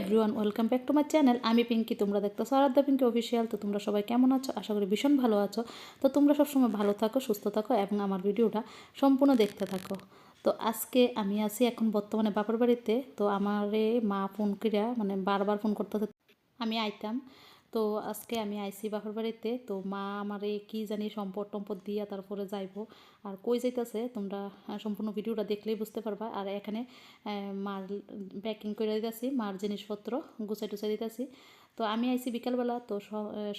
Everyone welcome back to my channel আমি পিঙ্কি, তোমরা দেখতে আরাধ্যা পিঙ্কি অফিসিয়াল তো তোমরা সবাই কেমন আছো? আশা করি ভীষণ ভালো আছো। তো তোমরা সবসময় ভালো থাকো, সুস্থ থাকো এবং আমার ভিডিওটা সম্পূর্ণ দেখতে থাকো। তো আজকে আমি আছি এখন বর্তমানে বাপের বাড়িতে। তো আমারে মা ফোন করিয়া মানে বারবার ফোন করতে আমি আইতাম। তো আজকে আমি আইসি বাপের বাড়িতে, তো মা আমারে কি জানি সম্পদ টম্পদ দিয়া তারপরে যাইবো। আর কই যাইতেছে, তোমরা সম্পূর্ণ ভিডিওটা দেখলেই বুঝতে পারবা। আর এখানে মার প্যাকিং করে দিতেছি, মার জিনিসপত্র গুছাই টুছাই দিতেছি। তো আমি আইসি বিকালবেলা, তো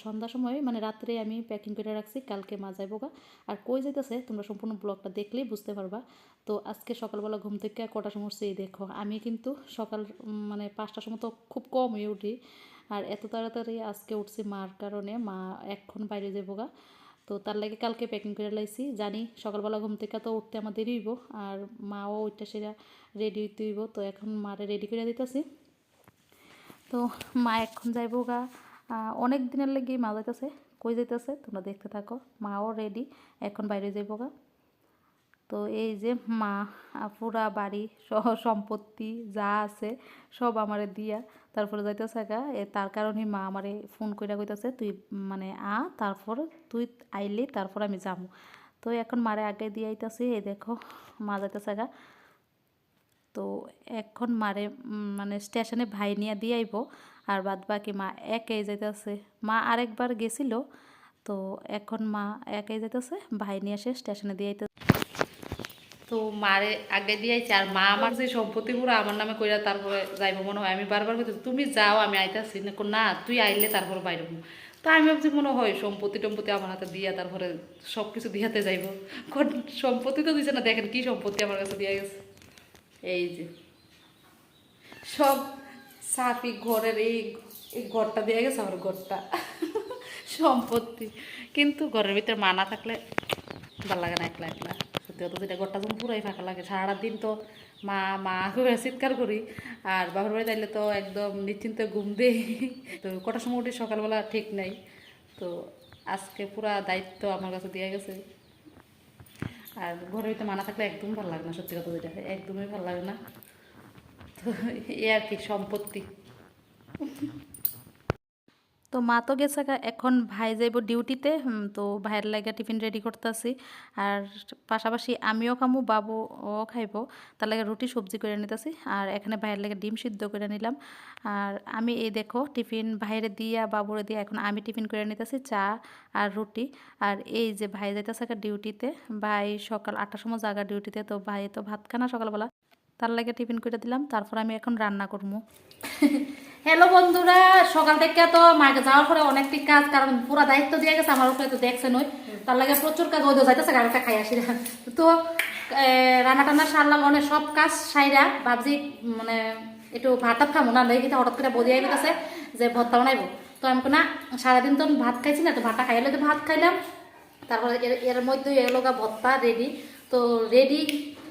সন্ধ্যা সময় মানে রাত্রে আমি প্যাকিং করে রাখছি, কালকে মা যাইবো গা। আর কই যাইতেছে, তোমরা সম্পূর্ণ ব্লগটা দেখলেই বুঝতে পারবা। তো আজকে সকালবেলা ঘুম থেকে কটার সময় এই দেখো। আমি কিন্তু সকাল মানে পাঁচটার সময় তো খুব কম হয়ে উঠি। আর এত তাড়াতাড়ি আজকে উঠছি মার কারণে, মা এখন বাইরে যাব গা। তো তার লাগে কালকে প্যাকিং করে লাইছি। জানি সকালবেলা ঘুম থেকে তো উঠতে আমার দেরি হইব, আর মাও ওইটা সেটা রেডি হইতে হইব। তো এখন মারে রেডি করে দিতেছি। তো মা এখন যাইবো গা। অনেক দিনের লেগে মা যাইতেছে, কই যাইতেছে তোমরা দেখতে থাকো। মাও রেডি এখন বাইরে যাইবো গা। তো এই যে মা পুরা বাড়ি সহ সম্পত্তি যা আছে সব আমারে দিয়া তারপরে যাইতেছে গা তার কারণে মা আমারে ফোন কইরা কইতাছে, তুই মানে আ, তারপর তুই আইলি, তারপর আমি যাব তো এখন মারে আগে দিয়ে আইতাছি, এই দেখো মা যাইতেছে গা। তো এখন মারে মানে স্টেশনে ভাই নিয়ে দিয়ে আইব, আর বাদ বাকি মা একাই যাইতেছে। মা আরেকবার গেছিল, তো এখন মা একাই যাইতেছে, ভাই নিয়ে এসে স্টেশনে দিয়ে আইতে তো মারে আগে দিয়েছে আর মা আমার যে সম্পত্তি পুরো আমার নামে কইরা তারপরে যাইব মনে হয়। আমি বারবার কইতে তুমি যাও, আমি আইতাছি। না তুই আইলে তারপরে বাইরে হব। তো আমি ভাবছি মনে হয় সম্পত্তি টম্পত্তি আমার হাতে দিয়া তারপরে সব কিছু দিয়াতে যাইব। সম্পত্তি তো দিছে না, দেখেন কি সম্পত্তি আমার কাছে দিয়া গেছে। এই যে। সব সাফি ঘরের এই এই ঘরটা দিয়ে গেছে আমার ঘরটা। সম্পত্তি। কিন্তু ঘরের ভিতরে মানা থাকলে ভালো লাগে না, একলা একলা। কথা যেটা ঘরটা যখন পুরাই ফাঁকা লাগে। সারা দিন তো মা মা করে চিৎকার করি আর বাবার বাড়ি যাইলে তো একদম নিশ্চিন্তে ঘুম দেই। তো কটার সময় উঠি সকালবেলা ঠিক নাই। তো আজকে পুরা দায়িত্ব আমার কাছে দিয়ে গেছে। আর ঘরের ভিতরে মানা থাকলে একদম ভালো লাগে না, সত্যি কথা যেটা একদমই ভালো লাগে না। তো এ আর কি সম্পত্তি। তো মা তো গেছে এখন ভাই যাইব ডিউটিতে তো ভাইয়ের লাগে টিফিন রেডি করতেছি। আর পাশাপাশি আমিও খামু বাবু ও খাইব, তার লাগে রুটি, সবজি করে নিতেছি। আর এখানে ভাইয়ের লাগে ডিম সিদ্ধ করে নিলাম। আর আমি এই দেখো, টিফিন ভাইয়ের দিয়া, বাবুরে দিয়া, এখন আমি টিফিন করে নিতেছি, চা আর রুটি। আর এই যে ভাই যাইতেছে ডিউটিতে, ভাই সকাল আটটার সময় জাগা ডিউটিতে, তো ভাই তো ভাত খানা সকালবেলা। তার লাগে টিফিন করে দিলাম, তারপর আমি এখন রান্না করব হ্যালো বন্ধুরা, সকাল থেকে তো মাকে যাওয়ার পরে অনেকটি কাজ, কারণ পুরো দায়িত্ব দিয়ে গেছে আমার উপরে, তো দেখছেন ওই তার লাগে প্রচুর কাজ, ওই যাইতেছে গাড়িটা খাই আসি তো রান্না টান্না সারলাম অনেক সব কাজ সাইরা, ভাবছি মানে একটু ভাতটা খামো না দেখি হঠাৎ করে বদিয়ে গেছে যে ভর্তা বানাইবো। তো আমি না সারাদিন তো ভাত খাইছি না, তো ভাতটা খাইলে তো ভাত খাইলাম। তারপরে এর মধ্যে এলো গা ভর্তা রেডি তো রেডি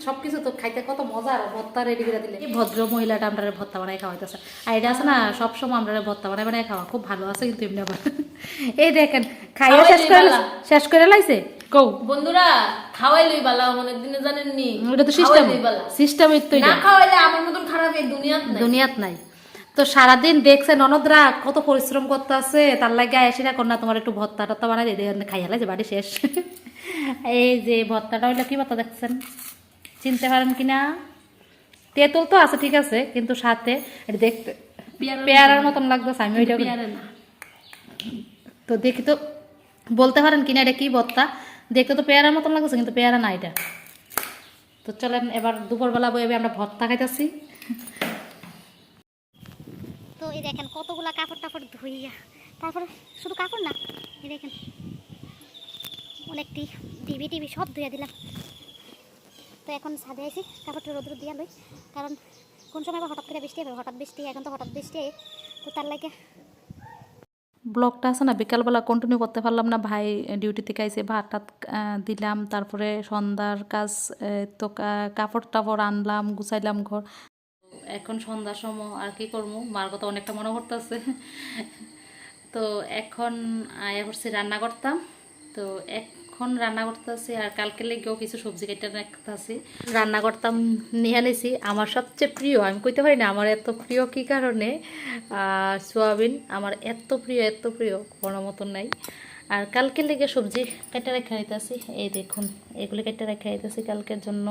সব কিছু তো খাইতে কত মজা আর ভর্তা রেডি করে দিলে। এই ভদ্র মহিলাটা আমরা ভত্তা বানাই খাওয়াইতেছে। আর এটা আছে না সবসময় আমরা ভর্তা বানাই বানাই খাওয়া। খুব ভালো আছে কিন্তু এমনি আবার। এই দেখেন খাইয়া শেষ করে শেষ করে লাইছে? কৌ বন্ধুরা খাওয়াই লই বালা অনেক দিনে জানেন নি ওটা তো সিস্টেম তো না খাওয়াইলে আমার মতন খারাপ এই দুনিয়াত নাই। দুনিয়াত নাই। তো সারাদিন দেখছে ননদরা কত পরিশ্রম করতে আছে তার লাগে এসে না কন্যা তোমার একটু ভর্তা টত্তা বানাই দিয়ে খাই হেলাই যে বাড়ি শেষ। এই যে ভর্তাটা হইলে কি ভর্তা দেখছেন? চিনতে পারেন কিনা? তেঁতুল তো আছে ঠিক আছে কিন্তু সাথে এটা দেখতে পেয়ারার পেয়ারার মতন। লাগতেছে আমি ওইটা তো দেখি তো বলতে পারেন কিনা এটা কি ভর্তা দেখতে তো পেয়ারার মতন লাগতেছে কিন্তু পেয়ারা না এটা। তো চলেন এবার দুপুরবেলা বইবে আমরা ভর্তা খাইতেছি। তো এই দেখেন কতগুলা কাপড় টাপড় ধুইয়া তারপরে শুধু কাপড় না এই দেখেন অনেকটি টিভি টিভি সব ধুইয়া দিলাম। তো এখন ছাদে আইছি কাপড়টা রোদ্র দিয়া লই। কারণ কোন সময় হঠাৎ করে বৃষ্টি হবে? হঠাৎ বৃষ্টি, এখন তো হঠাৎ বৃষ্টি। তো তার লাগে ব্লগটা আছে না? বিকালবেলা কন্টিনিউ করতে পারলাম না। ভাই ডিউটি থেকে আইসে ভাত টাত দিলাম। তারপরে সন্ধ্যার কাজ তো কাপড় টাপড় আনলাম, গুছাইলাম ঘর। এখন সন্ধ্যার সময় আর কি করব? মার কথা অনেকটা মনে করতেছে তো এখন আয়া করছি রান্না করতাম। তো এখন রান্না করতেছি আর কালকে লেগেও কিছু সবজি কেটে রাখতেছি। রান্না করতাম, নিয়ে আনেছি। আমার সবচেয়ে প্রিয়, আমি কইতে পারি না, আমার এত প্রিয় কি কারণে? সোয়াবিন আমার এত প্রিয় এত প্রিয়, কোনো মতন নাই। আর কালকে লেগে সবজি কেটে রেখে দিতেছি এই দেখুন, এগুলো কেটে রেখে দিতেছি কালকের জন্য।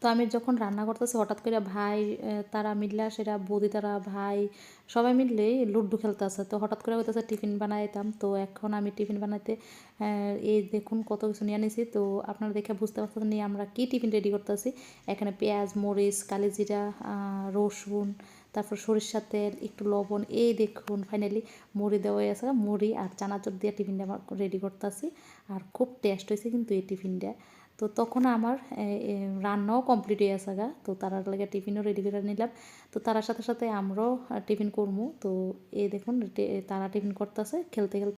তো আমি যখন রান্না করতেছি, হঠাৎ করে ভাই তারা মিললে সেটা বৌদি তারা, ভাই, সবাই মিললে লুড্ডু খেলতেছে তো হঠাৎ করে হইতেছে টিফিন বানাইতাম। তো এখন আমি টিফিন বানাইতে এই দেখুন কত কিছু নিয়ে নিয়েছি তো আপনারা দেখে বুঝতে পারতেছেন নিয়ে আমরা কি টিফিন রেডি করতেছি। এখানে পেঁয়াজ, মরিচ কালিজিরা রসুন, তারপর সরিষার তেল, একটু লবণ, এই দেখুন ফাইনালি মুড়ি দেওয়া আছে মুড়ি আর চানাচুর দিয়ে টিফিনটা রেডি করতেছি। আর খুব টেস্ট হয়েছে কিন্তু এই টিফিনটা। তো তখন আমার রান্নাও কমপ্লিট হয়ে আসা গা। তো তার লাগে টিফিনও রেডি করে নিলাম। তো তার সাথে সাথে আমরাও টিফিন করব তো এ দেখুন তারা টিফিন করতেছে, খেলতে খেলতে